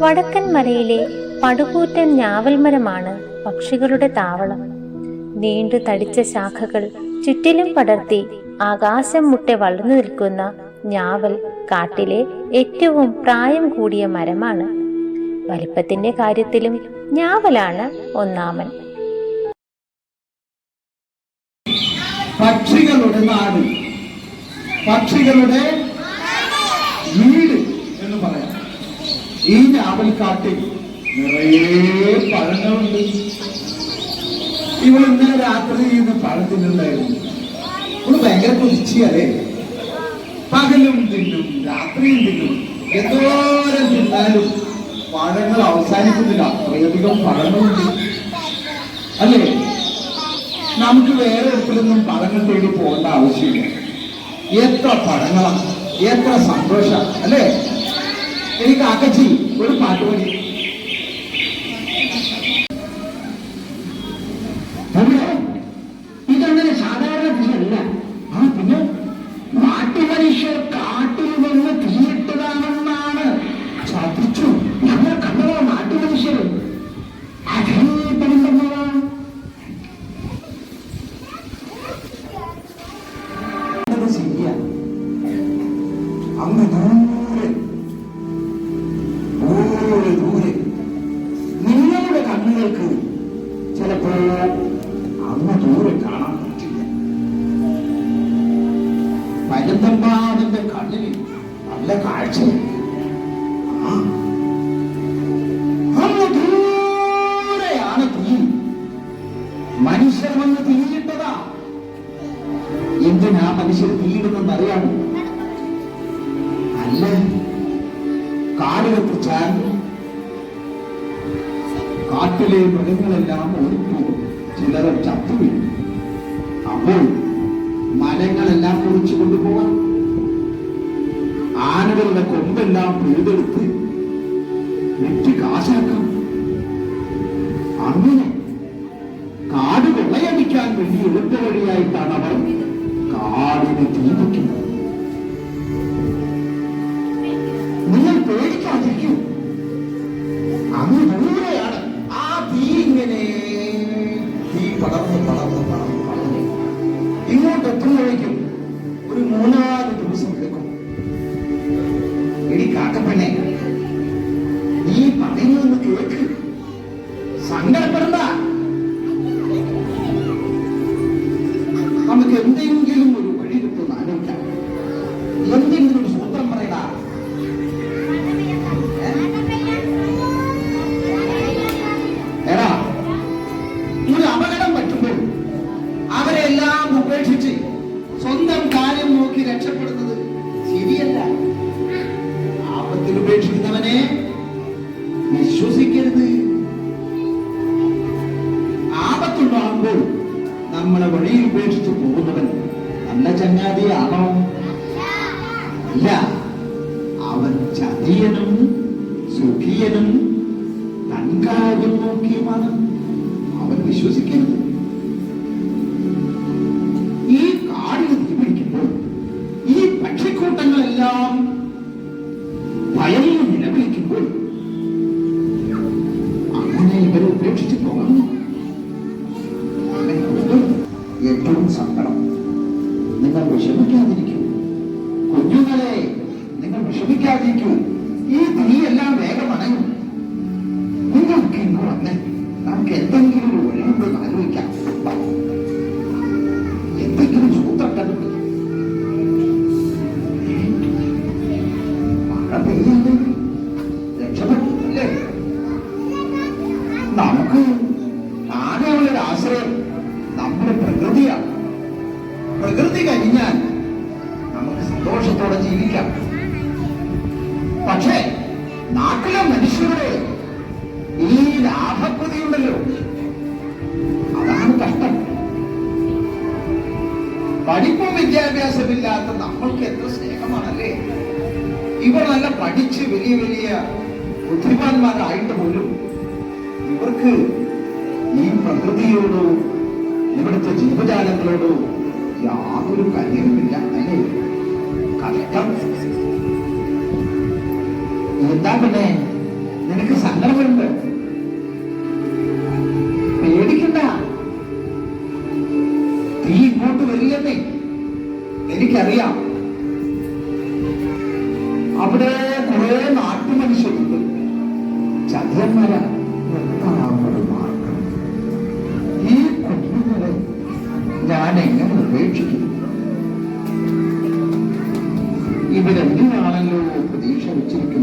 വടക്കൻ മലയിലെ പടുകൂറ്റൻ ഞാവൽമരമാണ് പക്ഷികളുടെ താവളം. നീണ്ടു തടിച്ച ശാഖകൾ ചുറ്റിലും പടർത്തി ആകാശം മുട്ടെ വളർന്നു നിൽക്കുന്ന ഞാവൽ കാട്ടിലെ ഏറ്റവും പ്രായം കൂടിയ മരമാണ്. വലിപ്പത്തിന്റെ കാര്യത്തിലും ഞാവലാണ് ഒന്നാമൻ. പക്ഷികളുടെ നാട്. പക്ഷികളുടെ വീട് എന്ന് പറയാം. ഈ ഞാവൽക്കാട്ടിൽ നിറയെ പഴങ്ങളുണ്ട്. ഇവൾ ഇന്നലെ രാത്രി ഇന്ന് പഴം തിന്നുണ്ടായിരുന്നു. ഇവൾ ഭയങ്കര കുതിച്ചിയല്ലേ പകലും തിന്നും രാത്രിയും തിന്നും. എന്തോരം തിന്നാലും പഴങ്ങൾ അവസാനിക്കുന്നില്ല. അത്രയധികം പഴങ്ങളുണ്ട്. അല്ലേ? നമുക്ക് വേറെ ഇടത്തിലൊന്നും പഴങ്ങൾ തേടി പോകേണ്ട ആവശ്യമില്ല. എത്ര പഴങ്ങളാണ് എത്ര സന്തോഷ അല്ലേ? എനിക്ക് അകച്ചി ഒരു പാട്ട് പാടി കാഴ്ച അന്ന് ദൂരെയാണ് തീ മനുഷ്യർ വന്ന് തീയിട്ടതാ. എന്തിനാ മനുഷ്യർ തീയിടുന്നെന്ന് അറിയാമോ? അല്ല. കാട് കത്തിച്ചാൽ കാട്ടിലെ മൃഗങ്ങളെല്ലാം ഓടിപ്പോകും ചിലർ ചത്തു വീഴും അപ്പോൾ മരങ്ങളെല്ലാം മുറിച്ചു കൊണ്ടുപോകാം ആനകളുടെ കൊമ്പെല്ലാം പിഴുതെടുത്ത് വെട്ടി കാശാക്കാം. അങ്ങനെ നമുക്ക് എന്തെങ്കിലും ഒരു വഴി കിട്ടുന്ന ആലോചിക്കാം. എന്തെങ്കിലും ഒരു സൂത്രം പറയടാ. എടാ ഒരു അപകടം പറ്റുമ്പോൾ അവരെല്ലാം ഉപേക്ഷിച്ച് സ്വന്തം കാര്യം നോക്കി രക്ഷപ്പെടുന്നത് നമ്മളെ വഴിയിൽ ഉപേക്ഷിച്ച് പോകുന്നവൻ നല്ല ചങ്ങാതിയാണോ അല്ല അവൻ ചതിയനും സുഖിയനും തൻകാര്യം നോക്കിയുമാണ്. അവൻ വിശ്വസിക്കരുത്. സങ്കടം. നിങ്ങൾ വിഷമിക്കാതിരിക്കൂ. കുഞ്ഞുങ്ങളെ നിങ്ങൾ വിഷമിക്കാതിരിക്കൂ. ഈ തീയെല്ലാം വേഗം അണയും. നിങ്ങൾക്ക് ഇന്ന് വന്ന് നമുക്ക് എന്തെങ്കിലും ഒരു വഴിയുണ്ടെന്ന് ആലോചിക്കാം. എന്തെങ്കിലും സൂത്രം കണ്ടുപിടിക്കാം മഴ പെയ്യല്ലേ രക്ഷപ്പെട്ടു നമുക്ക് സന്തോഷത്തോടെ ജീവിക്കാം. പക്ഷേ നാട്ടിലെ മനുഷ്യരുടെ ഈ ലാഭപ്രതിയുണ്ടല്ലോ അതാണ് കഷ്ടം. പഠിപ്പും വിദ്യാഭ്യാസമില്ലാത്ത നമ്മൾക്ക് എത്ര സ്നേഹമാണല്ലേ? ഇവർ നല്ല പഠിച്ച് വലിയ വലിയ ബുദ്ധിമാന്മാരായിട്ട് പോലും ഇവർക്ക് ഈ പ്രകൃതിയോടോ ഇവിടുത്തെ ജീവജാലങ്ങളോടോ യാതൊരു കാര്യവുമില്ല അല്ലേ? എന്താ പിന്നെ നിനക്ക് സങ്കടമുണ്ട്? പേടിക്കണ്ട. തീ ഇങ്ങോട്ട് വരില്ലെന്നേ എനിക്കറിയാം. അവിടെ வச்சிருக்க